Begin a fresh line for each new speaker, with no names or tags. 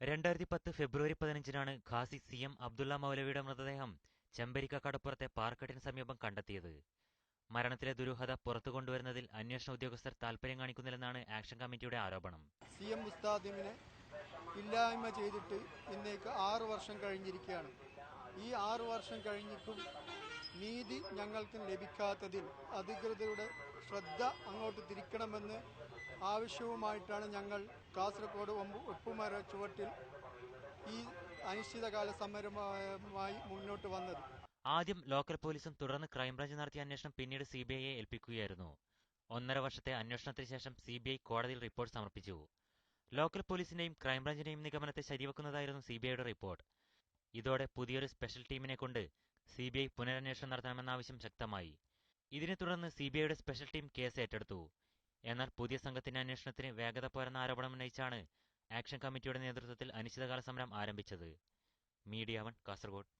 രണ്ടായിരത്തി പത്ത് ഫെബ്രുവരി പതിനഞ്ചിനാണ് ഖാസി സി എം അബ്ദുള്ള മൗലവിയുടെ മൃതദേഹം ചെമ്പരിക്ക കടപ്പുറത്തെ പാർക്കെട്ടിന് സമീപം കണ്ടെത്തിയത്. മരണത്തിലെ ദുരൂഹത പുറത്തു കൊണ്ടുവരുന്നതിൽ അന്വേഷണ ഉദ്യോഗസ്ഥർ താൽപര്യം കാണിക്കുന്നില്ലെന്നാണ് ആക്ഷൻ കമ്മിറ്റിയുടെ ആരോപണം.
സി എം മുസ്താദിമിനെ ഇല്ലായ്മ ചെയ്തിട്ട് ഇന്നേക്ക് ആറ് വർഷം കഴിഞ്ഞിരിക്കുകയാണ്. ഈ ആറ് വർഷം കഴിഞ്ഞിട്ടും നീതി ഞങ്ങൾക്ക് ലഭിക്കാത്തതിൽ അധികൃതരുടെ ശ്രദ്ധ അങ്ങോട്ട് തിരിക്കണമെന്ന് ആവശ്യവുമായിട്ടാണ് ഞങ്ങൾ കാസർഗോഡ് ഒപ്പുമര ചുവട്ടിൽ ഈ അനിശ്ചിതകാല സമരമായി മുന്നോട്ട് വന്നത്.
ആദ്യം ലോക്കൽ പോലീസും തുടർന്ന് ക്രൈംബ്രാഞ്ച് നടത്തിയ അന്വേഷണം പിന്നീട് സിബിഐയെ ഏൽപ്പിക്കുകയായിരുന്നു. ഒന്നര വർഷത്തെ അന്വേഷണത്തിന് ശേഷം സി ബി ഐ കോടതിയിൽ റിപ്പോർട്ട് സമർപ്പിച്ചു. ലോക്കൽ പോലീസിന്റെയും ക്രൈംബ്രാഞ്ചിന്റെയും നിഗമനത്തെ ശരിവെക്കുന്നതായിരുന്നു സി ബി ഐയുടെ റിപ്പോർട്ട്. ഇതോടെ പുതിയൊരു സ്പെഷ്യൽ ടീമിനെ കൊണ്ട് സിബിഐ പുനരന്വേഷണം നടത്തണമെന്ന ആവശ്യം ശക്തമായി. ഇതിനെ തുടർന്ന് സിബിഐയുടെ സ്പെഷ്യൽ ടീം കേസ് ഏറ്റെടുത്തു. എന്നാൽ പുതിയ സംഘത്തിന്റെ അന്വേഷണത്തിന് വേഗത പോരെന്ന ആരോപണം ഉന്നയിച്ചാണ് ആക്ഷൻ കമ്മിറ്റിയുടെ നേതൃത്വത്തിൽ അനിശ്ചിതകാല സമരം ആരംഭിച്ചത്. Media One Kasaragod.